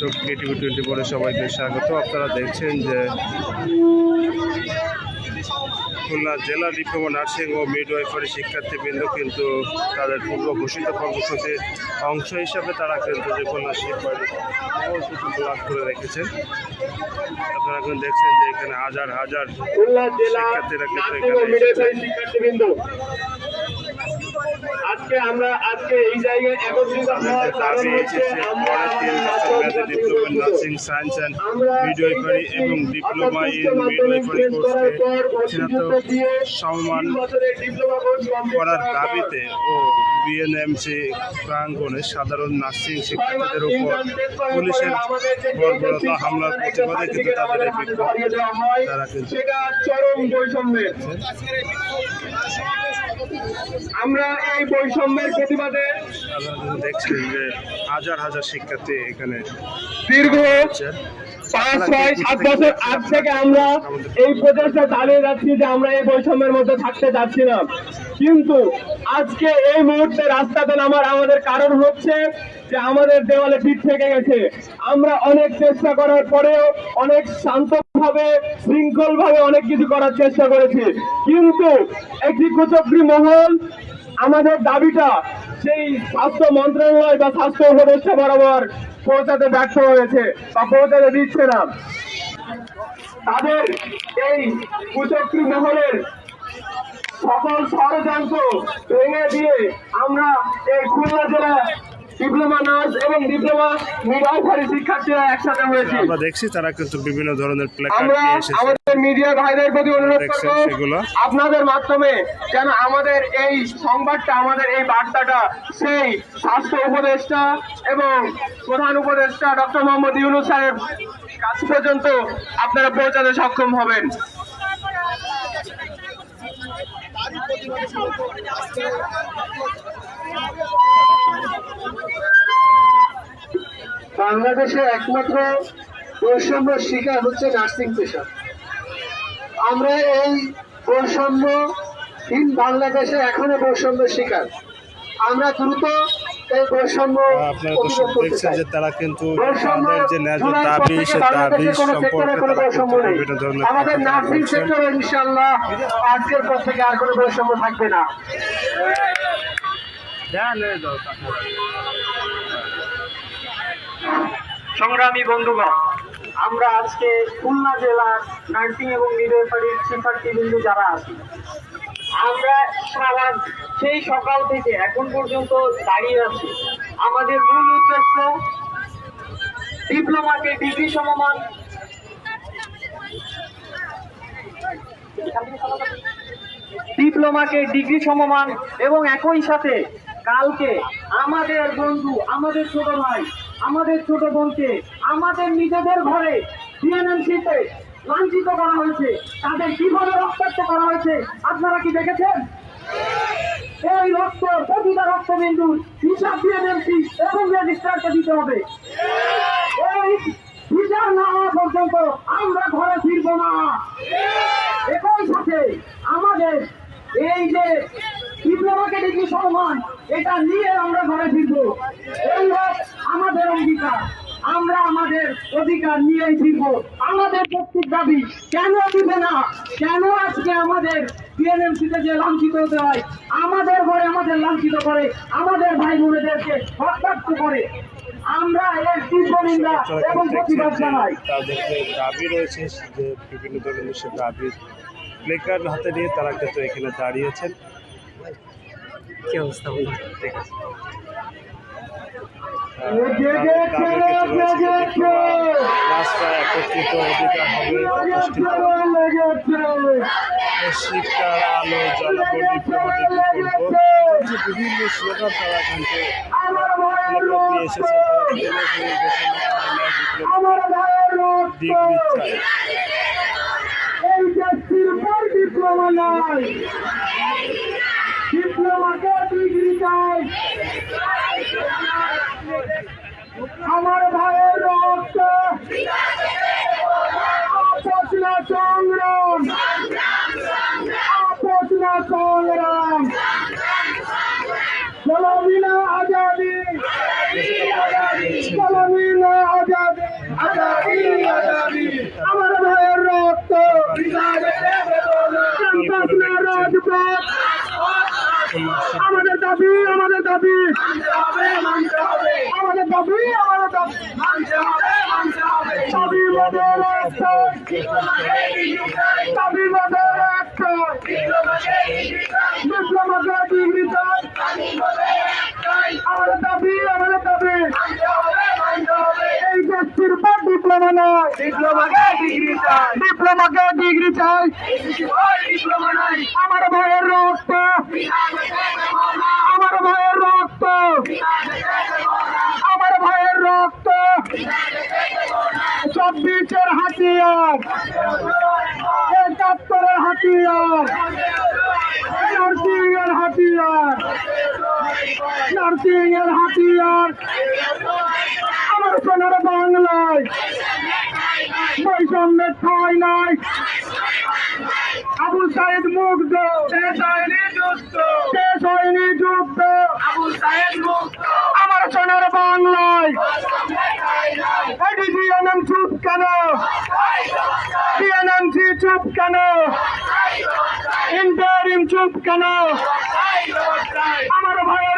দর্শক KTV twenty ফোরে সবাইকে স্বাগত। আপনারা দেখছেন যে খুলনা জেলা ডিপ্লোমা নার্সিং ও মিডওয়াইফারি শিক্ষার্থীবৃন্দ কিন্তু তাদের পূর্ব ঘোষিত কর্মসূচির অংশ হিসাবে তারা কিন্তু যে খুলনা শিববাড়ি কর্মসূচি লাভ করে রেখেছেন। আপনারা এখন দেখছেন যে এখানে হাজার হাজার শিক্ষার্থীরা কিন্তু এখানে আজকে আমরা আজকে এই জায়গায় একত্রিত হওয়ার কারণ হচ্ছে আমরা ডিপ্লোমা নার্সিং সায়েন্স মিডওয়াইফারি এবং ডিপ্লোমা ইন মিডওয়াইফারি কোর্সকে স্নাতক সম্মান করার দাবিতে ও বিএনএমসি প্রাঙ্গণে সাধারণ নার্সিং শিক্ষার্থীদের উপর পুলিশের বর্বরতা হামলার প্রতিবাদে কিন্তু তাদের এই বিক্ষোভ তারা কিন্তু চরম বৈষম্যের। আমরা এই বৈষম্যের প্রতিবাদে দেখছেন যে হাজার হাজার শিক্ষার্থী এখানে দীর্ঘ পাঁচ ছয় সাত বছর আগ থেকে আমরা এই প্রচেষ্টা চালিয়ে যাচ্ছি যে আমরা এই বৈষম্যের মধ্যে থাকতে যাচ্ছি না কিন্তু আজকে এই মুহূর্তে রাস্তাতে নামার আমাদের কারণ হচ্ছে যে আমাদের দেওয়ালে পিঠ থেকে গেছে। আমরা অনেক চেষ্টা করার পরেও অনেক শান্তভাবে শৃঙ্খল ভাবে অনেক কিছু করার চেষ্টা করেছি। কিন্তু একটি কুচক্রী মহল আমাদের দাবিটা সেই স্বাস্থ্য মন্ত্রণালয় বা স্বাস্থ্য উপদেষ্টা বরাবর পৌঁছাতে ব্যর্থ হয়েছে বা পৌঁছাতে দিচ্ছে না। তাদের এই কুচক্রী মহলের সকল ষড়যন্ত্র ভেঙে দিয়ে আমরা এই খুলনা জেলা ডিপ্লোমা নার্স এবং ডিপ্লোমা মিডওয়াইফারি শিক্ষার্থীরা একসাথে হয়েছি। আমরা দেখছি তারা কিন্তু বিভিন্ন ধরনের প্ল্যাকার্ড নিয়ে এসেছে। আমাদের মিডিয়া ভাইদের প্রতি অনুরোধ করব আপনাদের মাধ্যমে যেন আমাদের এই সংবাদটা আমাদের এই বার্তাটা সেই স্বাস্থ্য উপদেষ্টা এবং প্রধান উপদেষ্টা ডক্টর মোহাম্মদ ইউনুস সাহেব কাছ পর্যন্ত আপনারা পৌঁছাতে সক্ষম হবেন। বাংলাদেশে একমাত্র বৈষম্য শিকার হচ্ছে নার্সিং পেশা। আমরা এই বৈষম্যহীন বাংলাদেশে এখনও বৈষম্য শিকার। আমরা দ্রুত এই বৈষম্য আপনারা প্রতিরোধ দর্শক করতে দেখছেন যে তারা কিন্তু তাদের যে ন্যায্য দাবি সে দাবি কোনো সেক্টরে সম্পর্কে কোনো তারা নেই। বিভিন্ন ধরনের আমাদের নার্সিং সেক্টরে ইনশাল্লাহ আজকের পর থেকে আর কোনো বৈষম্য থাকবে না। সংগ্রামী বন্ধুগণ, আমরা আজকে খুলনা জেলার নার্সিং এবং মিডওয়াইফারির শিক্ষার্থীবৃন্দু যারা আছি, আমরা সারা সেই সকাল থেকে এখন পর্যন্ত দাঁড়িয়ে আছি। আমাদের মূল উদ্দেশ্য ডিপ্লোমাকে ডিগ্রি সমমান। ডিপ্লোমাকে ডিগ্রি সমমান এবং একই সাথে কালকে আমাদের বন্ধু, আমাদের ছোট ভাই, আমাদের ছোট বোনকে, আমাদের নিজেদের ঘরে ডিএনএমসিতে লাঞ্ছিত করা হয়েছে। তাদের কীভাবে রক্তাক্ত করা হয়েছে, আপনারা কি দেখেছেন? এই রক্ত, প্রতিটা রক্তবিন্দুর হিসাব ডিএনএমসি এবং রেজিস্ট্রারকে দিতে হবে। এই বিচার না হওয়া পর্যন্ত আমরা ঘরে ফিরবো না। একই সাথে আমাদের এই যে ডিপ্লোমাকে ডিগ্রি সম্মান এটা নিয়ে আমরা ঘরে ফিরবো। এই হোক আমাদের অঙ্গীকার। আমরা আমাদের অধিকার নিয়েই ফিরবো। আমাদের প্রত্যেক দাবি কেন দিবে না? কেন আজকে আমাদের বিএনএমসিতে যে লাঞ্ছিত হতে হয়? আমাদের ঘরে আমাদের লাঞ্ছিত করে, আমাদের ভাই বোনেদেরকে হত্যাক্ত করে। আমরা এর তীব্র নিন্দা এবং প্রতিবাদ জানাই। তাদের যে দাবি রয়েছে যে বিভিন্ন ধরনের সে দাবি প্লেকার্ড হাতে নিয়ে তারা কিন্তু এখানে দাঁড়িয়েছেন। যে ডিপ্লোমা ক্লাসটা একত্রিত অধিকার হবে শিক্ষার আলো ডিপ্লোমা ডিগ্রি করব যে বিভিন্ন স্লোগান তারা প্লেকার্ড নিয়ে। এসেছে তারা কিন্তু ডিপ্লোমা ভাইয়ের ডিগ্রি চাই। আমার ভাইয়ের রক্ত। আপোষ সংগ্রাম। আপোষ সংগ্রাম। চলো বিনা আজাদি। চলো বিনা আজাদি আমার ভাইয়ের রক্ত ক্যাম্পাস না রাজপথ আমাদের দাবি আমাদের দাবি। আমাদের দাবি আমাদের দাবি। দাবি মদের একটাই দাবি মদের ডিপ্লোমাকে ডিগ্রি আমাদের দাবি আমাদের দাবি। এই পর ডিপ্লোমা নয় ডিপ্লোমাকে ডিগ্রি চাই। ডিগ্রি চাই। আমার ভাইয়ের রক্ত। আমার ভাইয়ের রক্ত। আমার ভাইয়ের রক্ত। চব্বিশের হাতিয়ার। একাত্তরের হাতিয়ার। নার্সিং এর হাতিয়ার। নার্সিং এর হাতিয়ার। আমার সোনার বাংলায় বৈষম্যের ঠাই নাই। আবু সাইদ মুগ্ধ। শেষ হয়নি যুদ্ধ। শেষ হয়নি যুদ্ধ। আবু সাইদ মুগ্ধ। আমার সোনার বাংলায়। এডিজিএনএম চুপ কেন? টিএনএমসি চুপ কেন? ইন্টারিম চুপ কেন? আমার ভাইয়ের